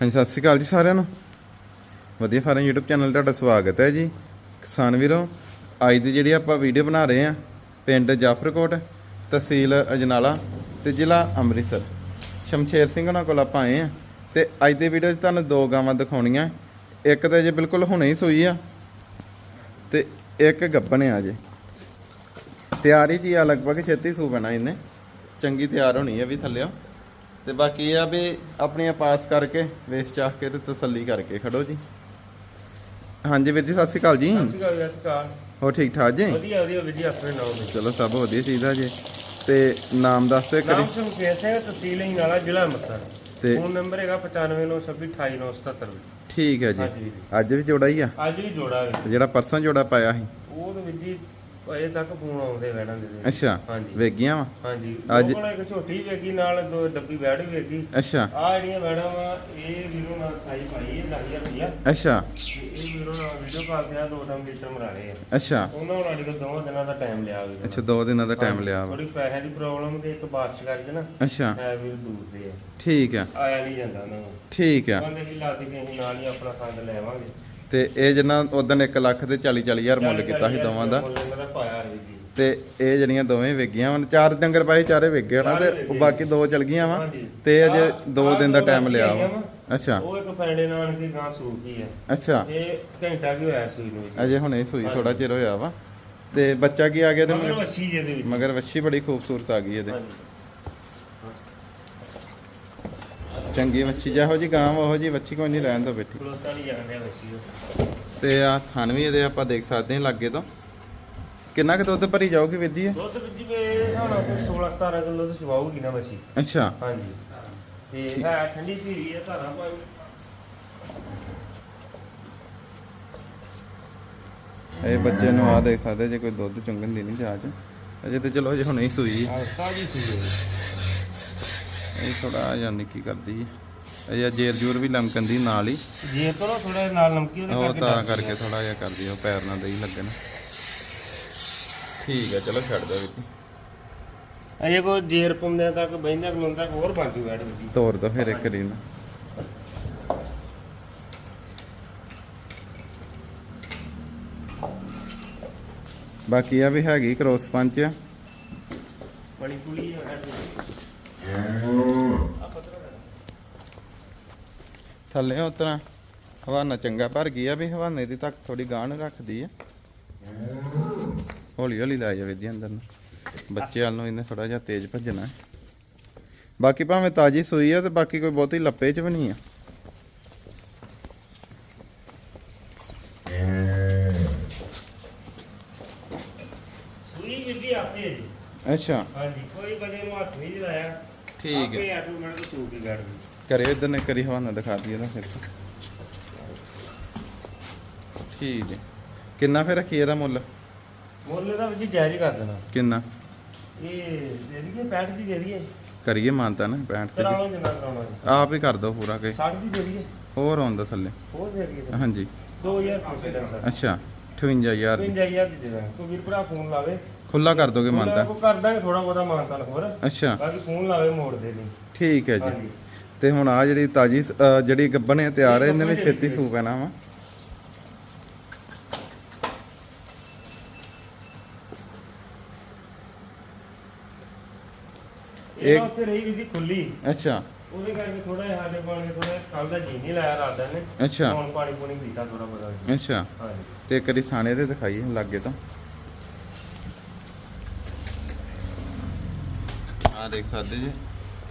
ਹਾਂਜੀ, ਸਤਿ ਸ਼੍ਰੀ ਅਕਾਲ ਜੀ ਸਾਰਿਆਂ ਨੂੰ। ਵਧੀਆ ਫਾਰਮ YouTube ਚੈਨਲ ਤੁਹਾਡਾ ਸਵਾਗਤ ਹੈ ਜੀ। ਕਿਸਾਨ ਵੀਰੋ, ਅੱਜ ਦੀ ਜਿਹੜੀ ਆਪਾਂ ਵੀਡੀਓ ਬਣਾ ਰਹੇ ਆ ਪਿੰਡ ਜਾਫਰਕੋਟ, ਤਹਿਸੀਲ ਅਜਨਾਲਾ ਤੇ ਜ਼ਿਲ੍ਹਾ ਅੰਮ੍ਰਿਤਸਰ। ਸ਼ਮਸ਼ੇਰ ਸਿੰਘ ਉਹਨਾਂ ਕੋਲ ਆਪਾਂ ਆਏ ਆ ਤੇ ਅੱਜ ਦੀ ਵੀਡੀਓ 'ਚ ਤੁਹਾਨੂੰ ਦੋ ਗਾਵਾਂ ਦਿਖਾਉਣੀਆਂ। ਇੱਕ ਤਾਂ ਜੇ ਬਿਲਕੁਲ ਹੁਣੇ ਹੀ ਸੂਈ ਆ ਤੇ ਇੱਕ ਗੱਭਣ ਆ ਜੇ ਤਿਆਰੀ ਜੀ ਆ, ਲਗਭਗ ਛੇਤੀ ਸੂ ਬਣਾ ਇਹਨੇ। ਚੰਗੀ ਤਿਆਰ ਹੋਣੀ ਹੈ ਵੀ ਥੱਲਿਓ ਤੇ ਬਾਕੀ ਇਹ ਆ ਵੀ ਆਪਣੀਆਂ ਪਾਸ ਕਰਕੇ ਵੇਸ ਚਾਹ ਕੇ ਤੇ ਤਸੱਲੀ ਕਰਕੇ ਖੜੋ ਜੀ। ਹਾਂਜੀ ਵੀਰ ਜੀ ਸਤਿ ਸ਼੍ਰੀ ਅਕਾਲ ਜੀ। ਸਤਿ ਸ਼੍ਰੀ ਅਕਾਲ ਸਤਿ ਸ਼੍ਰੀ ਅਕਾਲ। ਹੋ ਠੀਕ ਠਾਕ ਜੀ? ਵਧੀਆ ਵਧੀਆ ਵੀਰ ਜੀ ਆਪਣੇ ਨਾਮ ਦੇ ਚਲੋ ਸਭ ਵਧੀਆ ਚੀਜ਼ ਆ ਜੀ। ਤੇ ਨਾਮ ਦੱਸ ਦਿਓ ਨਾਮ ਸੰਖੇਤ ਸਿੰਘ ਤਹਿਸੀਲ ਨਾਲਾ ਜ਼ਿਲ੍ਹਾ ਅੰਮ੍ਰਿਤਸਰ। ਤੇ ਫੋਨ ਨੰਬਰ ਹੈਗਾ 9596282977 ਠੀਕ ਹੈ ਜੀ। ਅੱਜ ਵੀ ਜੋੜਾ ਹੀ ਆ? ਅੱਜ ਵੀ ਜੋੜਾ ਜਿਹੜਾ ਪਰਸੋਂ ਜੋੜਾ ਪਾਇਆ ਸੀ? ਉਹ ਤੇ ਵੀਰ ਜੀ ਅਜੇ ਤੱਕ ਫੋਨ ਆਉਂਦੇ ਵੈੜਾਂ ਦੇ। ਅੱਛਾ ਹਾਂਜੀ। ਵੇਗੀਆਂ ਵਾ? ਹਾਂਜੀ। ਅੱਜ- ਕੋਲ ਇੱਕ ਝੋਟੀ ਵੇਗੀ ਨਾਲ ਦੋ ਡੱਬੀ ਬੈੜ ਵੀ ਵੇਗੀ ਅੱਛਾ। ਆ ਜਿਹੜੀਆਂ ਮੈਡਮ ਆ ਇਹ ਵੀਰੋ ਨਾਲ ਸਾਈ ਪਾਈ ਹੈ 10000 ਰੁਪਇਆ ਅੱਛਾ। ਇਹ ਵੀਰੋ ਨਾਲ ਵੀਡੀਓ ਕਾਲ ਤੇ ਆ ਦੋ ਟਾਈਮ ਲੀਟਰ ਮਰਾ ਰਹੇ ਆ। ਅੱਛਾ। ਉਹਨਾਂ ਨਾਲ ਅੜੀ ਦੋਵਾਂ ਦਿਨਾਂ ਦਾ ਟਾਈਮ ਲਿਆ ਵੀਰੋ ਅੱਛਾ ਦੋ ਦਿਨਾਂ ਦਾ ਟਾਈਮ ਲਿਆ ਵਾ। ਥੋੜੀ ਪੈਸੇ ਦੀ ਪ੍ਰੋਬਲਮ ਤੇ ਇੱਕ ਬਾਰਿਸ਼ ਕਰਕੇ ਨਾ ਅੱਛਾ। ਹੈ ਵੀਰ ਦੂਰ ਦੇ ਆ। ਠੀਕ ਆ। ਆਇਆ ਨਹੀਂ ਜਾਂਦਾ ਉਹਨਾਂ ਨੂੰ। ਠੀਕ ਆ। ਕਹਿੰਦੇ ਸੀ ਲਾਤੀ ਕਿ ਅਸੀਂ ਨਾਲ ਹੀ ਆਪਣਾ ਖੰਡ ਲੈ ਆਵਾਂਗੇ। ਤੇ ਇਹ ਜਿੰਨਾ ਉਦੋਂ 1 ਲੱਖ ਤੇ 40 40 ਹਜ਼ਾਰ ਮੁੱਲ ਕੀਤਾ ਸੀ ਦੋਵਾਂ ਦਾ ਮੁੱਲ ਇਹਨਾਂ ਦਾ ਪਾਇਆ ਹੈ ਜੀ ਤੇ ਇਹ ਜਿਹੜੀਆਂ ਦੋਵੇਂ ਵੇਗੀਆਂ ਹਨ ਚਾਰ ਡੰਗਰ ਪਾਏ ਚਾਰੇ ਵੇਗੇ ਨਾ ਤੇ ਉਹ ਬਾਕੀ ਦੋ ਚਲ ਗਈਆਂ ਵਾ ਹਾਂਜੀ। ਤੇ ਅਜੇ ਆਹ- 2 ਆਹ ਦਿਨ ਦਾ ਦੋ ਟਾਈਮ ਲਿਆ ਵਾ। ਅੱਛਾ ਉਹ ਇੱਕ ਫੈਂਡੇ ਨਾਲ ਕੀ ਗਾਂ ਸੂਰ ਕੀ ਆ ਅੱਛਾ ਇਹ ਘੰਟਾ ਕੀ ਹੋਇਆ ਸੂਈ ਨੂੰ। ਅਜੇ ਹੁਣੇ ਹੀ ਸੂਈ। ਥੋੜਾ ਚਿਰ ਹੋਇਆ ਵਾ ਤੇ ਬੱਚਾ ਕੀ ਆ ਗਿਆ ਤੇ ਮਗਰ ਮਗਰ- ਵੱਛੀ ਜੇ ਦੇ ਵਿੱਚ ਮਗਰ ਵੱਛੀ ਬੜੀ ਖੂਬਸੂਰਤ ਆ ਗਈ ਇਹਦੇ ਹਾਂਜੀ ਚੰਗੀ ਵੱਛੀ ਜਿਹੋ ਜੀ ਗਾਂ ਉਹੋ ਜੀ ਵੱਛੀ ਕੋਈ ਨਹੀਂ ਰਹਿਣ ਦੋ ਬੇਟੀ। ਖਲੋਤਾ ਨਹੀਂ ਜਾਂਦੇ ਵੱਛੀ ਉਹ। ਤੇ ਆ ਥਣ ਵੀ ਇਹਦੇ ਆਪਾਂ ਦੇਖ ਸਕਦੇ ਹਾਂ ਲਾਗੇ ਤੋਂ। ਕਿੰਨਾ ਕੁ ਦੁੱਧ ਭਰੀ ਜਾਊਗੀ ਵੀਰ ਜੀ? ਦੁੱਧ ਵਿੱਚ ਜਿਵੇਂ ਹੁਣ ਉੱਥੇ 16 17 ਕਿਲੋ ਤੇ ਚਵਾਉਗੀ ਨਾ ਵੱਛੀ ਅੱਛਾ। ਹਾਂਜੀ। ਤੇ ਹੈ ਠੰਡੀ ਧੀਰੀ ਹੈ ਧਾਰਾ ਪਾਈ ਇਹ ਬੱਚੇ ਨੂੰ ਆ ਦੇਖ ਸਕਦੇ ਜੇ ਕੋਈ ਦੁੱਧ ਚੁੰਗਣ ਦੀ ਨਹੀਂ ਜਾਚ। ਅਜੇ ਤੇ ਚਲੋ ਅਜੇ ਹੁਣੇ ਹੀ ਸੂਈ। ਆ ਤਾਜੀ ਸੂਈ ਇਹ ਥੋੜਾ ਜਿਹਾ ਨਿੱਕੀ ਕਰਦੀ ਹੈ ਅਜੇ ਜੇਰ ਜੂਰ ਵੀ ਲਮਕਣ ਦੀ ਨਾਲ ਹੀ। ਜੇ ਤੋਂ ਥੋੜਾ ਨਾਲ ਨਮਕੀ ਉਹਦੇ ਉਹ ਕਰਕੇ ਤਾਂ ਕਰਕੇ। ਥੋੜਾ ਜਿਹਾ ਕਰਦੀ ਆ, ਉਹ ਪੈਰ ਨਾਲ ਦਈ ਲੱਗਣ। ਠੀਕ ਹੈ ਚਲੋ ਛੱਡ ਦਿਓ ਵੀਰ ਅਜੇ ਕੋ ਜੇਰ ਪੁੰਦੇ ਤੱਕ ਬੈਂਦਾ ਖਲੋਂਦਾ ਤੱਕ ਹੋਰ ਬਣ ਜੂ ਬੈਠ ਜੀ ਤੋਰ ਦੋ ਫਿਰ ਇੱਕ ਰੀਨ ਬਾਕੀ ਆ ਵੀ ਹੈਗੀ ਕ੍ਰੋਸ ਪੰਚ ਆ ਬੜੀ ਕੁਲੀ ਹੈ ਥੱਲੇ ਉਤਰਾ ਹਵਾਨਾ ਚੰਗਾ ਭਰ ਗਈ ਆ ਵੀ ਹਵਾਨੇ ਦੀ ਤੱਕ ਥੋੜੀ ਗਾਣ ਰੱਖਦੀ ਆ। ਹੌਲੀ ਹੌਲੀ ਲੈ ਜਾਵੇ ਦੀ ਅੰਦਰ ਨੂੰ। ਬੱਚੇ ਵਾਲ ਨੂੰ ਇਹਨੇ ਥੋੜਾ ਜਿਹਾ ਤੇਜ਼ ਭੱਜਣਾ। ਬਾਕੀ ਭਾਵੇਂ ਤਾਜੀ ਸੂਈ ਆ ਤੇ ਬਾਕੀ ਕੋਈ ਬਹੁਤੀ ਲੱਪੇ ਚ ਵੀ ਨਹੀਂ ਆ। ਸੂਈ ਜਿੱਦੀ ਆਪੇ ਹੈ ਜੀ। ਅੱਛਾ। ਹਾਂਜੀ ਕੋਈ ਬਜੇ ਨੂੰ ਹੱਥ ਨਹੀਂ ਲਾਇਆ। ਠੀਕ ਹੈ। ਆਪੇ ਆਟੋਮੈਟਿਕ ਸੂਕ ਹੀ ਕੱਢ ਦੂ ਕਰੇ ਇਧਰ ਨੇ ਕਰੀ ਹਵਾਨਾ ਦਿਖਾ ਦਈਏ ਨਾ ਫਿਰ। ਠੀਕ ਹੈ। ਕਿੰਨਾ ਫਿਰ ਰੱਖੀ ਇਹਦਾ ਮੁੱਲ? ਮੁੱਲ ਦਾ ਵੀ ਜਾਰੀ ਕਰ ਦੇਣਾ। ਕਿੰਨਾ? ਇਹ ਦੇ ਦਈਏ 65 ਦੀ ਦੇ ਦਈਏ। ਕਰੀਏ ਮਾਨਤਾ ਨਾ 65 ਤੇ ਕਰਾਉਂ ਜਿੰਨਾ ਕਰਾਉਣਾ ਜੀ ਆਪ ਹੀ ਕਰ ਦੋ ਪੂਰਾ ਕੇ। 60 ਦੀ ਦੇ ਦਈਏ। ਹੋਰ ਆਉਂਦਾ ਥੱਲੇ। ਉਹ ਦੇ ਦਈਏ। ਹਾਂਜੀ। 2000 ਪੁੱਛੇ ਦਾ ਸਰ ਅੱਛਾ 58000 ਦੀ। 55000 ਦੀ ਦੇ ਦਾਂਗੇ। ਕੋਈ ਵੀਰ ਭਰਾ ਫੋਨ ਲਾਵੇ। ਖੁੱਲਾ ਕਰ ਦੋਗੇ ਮਾਨਤਾ। ਕੋ ਕਰ ਦਾਂਗੇ ਥੋੜਾ ਬਹੁਤਾ ਮਾਨਤਾ ਹੋਰ। ਅੱਛਾ। ਬਾਕੀ ਫੋਨ ਲਾਵੇ ਮੋੜ ਦੇ ਨਹੀਂ। ਠੀਕ ਹੈ ਜੀ। ਹਾਂਜੀ। ਤੇ ਹੁਣ ਆ ਜਿਹੜੀ ਤਾਜੀ ਸ- ਜਿਹੜੀ ਗੱਬਣ ਹੈ ਤਿਆਰ ਹੈ ਇਹਨੇ ਵੀ ਛੇਤੀ ਸੂ ਪੈਣਾ ਵਾ। ਇਹ ਇੱਕ- ਨਾ ਉੱਥੇ ਰਹੀ ਵੀ ਖੁੱਲੀ। ਅੱਛਾ। ਉਹਦੇ ਕਰਕੇ ਥੋੜਾ ਜਿਹਾ ਸਾਡੇ ਪਾਣੀ ਥੋੜਾ ਕੱਲ ਦਾ ਜੀ ਨਹੀਂ ਲਾਇਆ ਰਾਤ ਨੇ ਅੱਛਾ। ਹੁਣ ਪਾਣੀ ਪੂਣੀ ਪੀਤਾ ਥੋੜਾ ਬਹੁਤਾ ਅੱਛਾ। ਹਾਂਜੀ। ਤੇ ਕਰੀ ਥਾਣੇ ਤੇ ਦਿਖਾਈਏ ਲਾਗੇ ਤੋਂ। ਆ ਦੇਖ ਸਕਦੇ ਜੀ।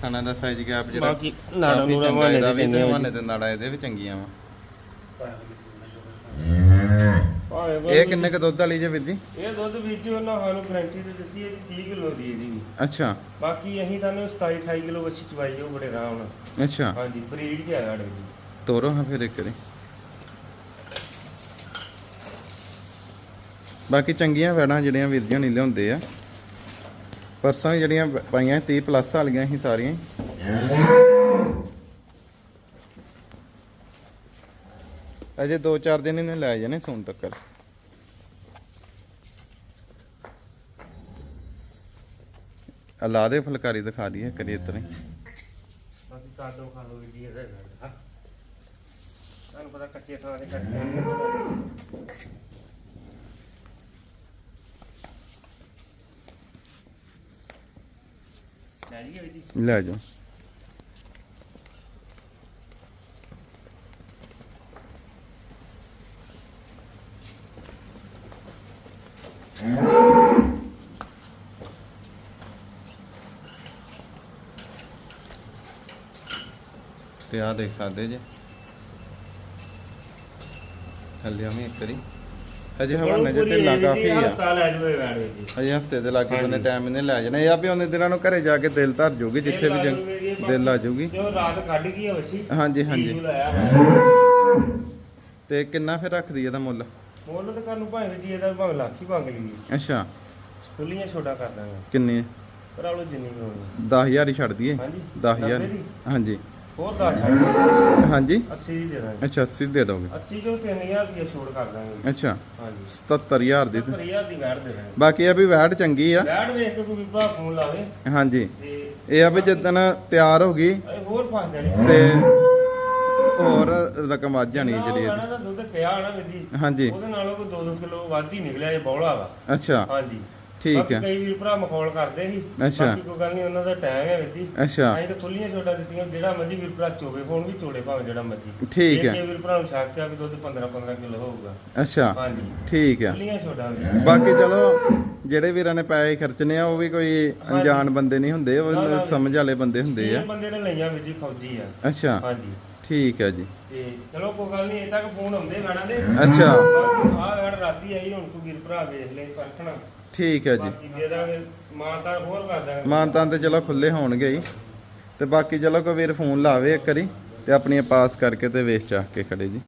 ਥਾਣਾ ਦਾ ਸਾਈਜ਼ ਗੈਪ ਜਿਹੜਾ ਬਾਕੀ ਨਾੜਾ ਨੂੜਾ ਮਾਨੇ ਦੇ ਚੰਗੇ ਮਾਨੇ ਤੇ ਨਾੜਾ ਇਹਦੇ ਵੀ ਚੰਗੀਆਂ ਵਾ। ਇਹ ਕਿੰਨੇ ਕ ਦੁੱਧ ਵਾਲੀ ਜੇ ਜੀ? ਇਹ ਦੁੱਧ ਵੀਰ ਜੀ ਉਹਨਾਂ ਸਾਨੂੰ ਗਰੰਟੀ ਤੇ ਦਿੱਤੀ ਹੈ ਜੀ 30 ਕਿਲੋ ਦੀ ਇਹਦੀ ਵੀ। ਅੱਛਾ। ਬਾਕੀ ਅਸੀਂ ਤੁਹਾਨੂੰ 27 28 ਕਿਲੋ ਵੱਛੀ ਚਵਾਈ ਜਾਓ ਬੜੇ ਆਰਾਮ ਨਾਲ। ਅੱਛਾ। ਹਾਂਜੀ ਬਰੀਡ ਚ ਆਇਆ ਸਾਡੇ ਜੀ ਤੋਰੋ ਹਾਂ ਫਿਰ ਇੱਕ ਵਾਰੀ। ਬਾਕੀ ਚੰਗੀਆਂ ਵੈੜਾਂ ਜਿਹੜੀਆਂ ਵੀਰ ਜੀ ਹੋਣੀ ਲਿਆਉਂਦੇ ਆ। ਪਰਸਾਂ ਜਿਹੜੀਆਂ ਪਾਈਆਂ 30 ਪਲੱਸ ਵਾਲੀਆਂ ਸੀ ਸਾਰੀਆਂ ਅਜੇ 2-4 ਦਿਨ ਇਹਨੇ ਲੈ ਜਾਣੇ ਸੋਨ ਤੱਕ। ਲਾ ਦੇ ਫੁਲਕਾਰੀ, ਦਿਖਾ ਦਈਏ ਕਰੀ ਇਤਨੇ ਬਾਕੀ ਕਾਦੋ ਖਾ ਲਓ ਜੀ ਇਹਦਾ ਹੈਗਾ। ਪਤਾ ਕੱਚੇ ਥਾਂ ਤੇ ਕੱਟੇ ਲੈ ਜੀ ਜਾਓ ਤੇ ਆ ਦੇਖ ਸਕਦੇ ਜੇ। ਹਲਿਆ ਵੀ ਇੱਕ ਵਾਰੀ। ਅਜੇ ਹਵਾਨੇ ਜੇ ਢਿੱਲਾ ਕਾਫੀ ਆ। ਹਫਤਾ ਲੈ ਜੂਏ ਵੈਣ ਵੀਰ ਜੀ। ਅਜੇ ਹਫ਼ਤੇ ਦੇ ਲਾਗੇ ਬੰਨੇ। ਟਾਈਮ ਇਹਨੇ ਲੈ ਜਾਣਾ। ਇਹ ਆ ਵੀ ਉਹਨੇ ਦਿਨਾਂ ਨੂੰ ਘਰੇ ਜਾ ਕੇ ਦਿਲ ਧਰ ਜੂਗੀ ਜਿੱਥੇ ਵੀ ਜੰਗ- ਦਿਲ ਆ ਜੂਗੀ। ਜੋ ਰਾਤ ਕੱਢ ਗਈ ਆ ਵਸੀ ਹਾਂਜੀ ਹਾਂਜੀ। ਤੇ ਕਿੰਨਾ ਫਿਰ ਰੱਖਦੀ ਇਹਦਾ ਮੁੱਲ? ਮੁੱਲ ਤਾਂ ਕਰਨ ਭਾਵੇਂ ਜੀ ਇਹਦਾ ਭਾਵੇਂ ਲੱਖ ਹੀ ਮੰਗ ਲਈ ਅੱਛਾ। ਖੁੱਲੀਆਂ ਛੋਟਾ ਕਰ ਦਾਂਗੇ। ਕਿੰਨੇ ਪਰ ਆਲੋ ਜਿੰਨੀ ਕੁ ਹੋਣੀ। 10000 ਹੀ ਛੱਡ ਦਈਏ। ਹਾਂਜੀ। 10000 ਨੱਬੇ ਦੀ? ਹਾਂਜੀ। ਹੋਰ 10 ਛੱਡ ਦਿਓ। ਹਾਂਜੀ। 80 ਦੀ ਦਾਂਗੇ। ਅੱਛਾ 80 ਦੇ ਦੋਗੇ। 80 ਜੋ 3000 ਰੁਪਏ ਛੋੜ ਕਰ ਦਾਂਗੇ। ਅੱਛਾ। ਹਾਂਜੀ। 77000 ਦੀ ਤੇ- 70000 ਦੀ ਵੈਟ ਦੇ ਦਾਂਗੇ। ਬਾਕੀ ਇਹ ਵੀ ਵੈਟ ਚੰਗੀ ਆ। ਵੈਟ ਵੇਖ ਕੇ ਕੋਈ ਭਰਾ ਫੋਨ ਲਾਵੇ ਹਾਂਜੀ। ਇਹ ਆ ਵੀ ਜਿੱਦਣ ਤਿਆਰ ਹੋ ਗਈ ਹੋਰ ਫਸ ਜਾਣੀ। ਤੇ ਹੋਰ ਰਕਮ ਵੱਧ ਜਾਣੀ ਜਿਹੜੀ ਇਹਦੀ। ਗਾਣਾ ਦਾ ਦੁੱਧ ਪਿਆ ਨਾ ਵੀਰ ਜੀ ਹਾਂਜੀ। ਉਹਦੇ ਨਾਲੋਂ ਕੋਈ 2-2 ਕਿਲੋ ਵੱਧ ਹੀ ਨਿਕਲਿਆ ਇਹ ਬੌਲਾ ਵਾ। ਅੱਛਾ। ਹਾਂਜੀ। ਠੀਕ ਹੈ। ਕਈ ਵੀਰ ਭਰਾ ਮਖੌਲ ਕਰਦੇ ਸੀ। ਅੱਛਾ। ਬਾਕੀ ਕੋਈ ਗੱਲ ਨਹੀਂ ਉਹਨਾਂ ਦਾ ਟਾਈਮ ਹੈ ਵੀਰ ਜੀ ਅੱਛਾ। ਅਸੀਂ ਤਾਂ ਖੁੱਲੀਆਂ ਛੋਟਾ ਦਿੱਤੀਆਂ ਜਿਹੜਾ ਮਰਜ਼ੀ ਵੀਰ ਭਰਾ ਚੋਵੇ ਫੋਨ ਵੀ ਚੋੜੇ ਭਾਵੇਂ ਜਿਹੜਾ ਮਰਜ਼ੀ। ਠੀਕ ਹੈ। ਜੇ ਵੀਰ ਭਰਾ ਨੂੰ ਸ਼ੱਕ ਆ ਵੀ ਦੁੱਧ 15-15 ਕਿਲੋ ਹੋਊਗਾ। ਅੱਛਾ। ਹਾਂਜੀ। ਠੀਕ ਹੈ। ਖੁੱਲੀਆਂ ਛੋਟਾ ਬਾਕੀ ਚਲੋ ਜਿਹੜੇ ਵੀਰਾਂ ਨੇ ਪੈਸੇ ਖਰਚਣੇ ਆ ਉਹ ਵੀ ਕੋਈ ਅਣਜਾਣ ਬੰਦੇ ਨਹੀਂ ਹੁੰਦੇ। ਉਹ ਸਮਝ ਵਾਲੇ ਬੰਦੇ ਹੁੰਦੇ ਇਹ ਆ ਬੰਦੇ ਨੇ ਲਈਆਂ ਵੀਰ ਜੀ ਫੌਜੀ ਆ। ਅੱਛਾ। ਹਾਂਜੀ। ਠੀਕ ਹੈ ਜੀ। ਤੇ ਚਲੋ ਕੋਈ ਗੱਲ ਨਹੀਂ ਇਹ ਤੱਕ ਫੋਨ ਆਉਂਦੇ ਗਾਣਾ ਦੇ। ਅੱਛਾ। ਆਹ ਰਾਤੀ ਆਈ ਹੁਣ ਕੋਈ ਵੀਰ ਭਰਾ ਵੇਖ ਲੈ ਪਰਖਣਾ। ਠੀਕ ਹੈ ਜੀ। ਬਾਕੀ ਦੇ ਦਾਂਗੇ ਤਾਂ ਹੋਰ ਕਰ ਦਾਂਗੇ। ਮਾਨਤਾਨ ਤੇ ਚਲੋ ਖੁੱਲੇ ਹੋਣਗੇ ਹੀ ਤੇ ਬਾਕੀ ਚਲੋ ਕੋਈ ਵੀਰ ਫੋਨ ਲਾਵੇ ਇੱਕ ਵਾਰੀ ਤੇ ਆਪਣੀਆਂ ਪਾਸ ਕਰਕੇ ਤੇ ਵੇਚ ਚਾਹ ਕੇ ਖੜੇ ਜੀ।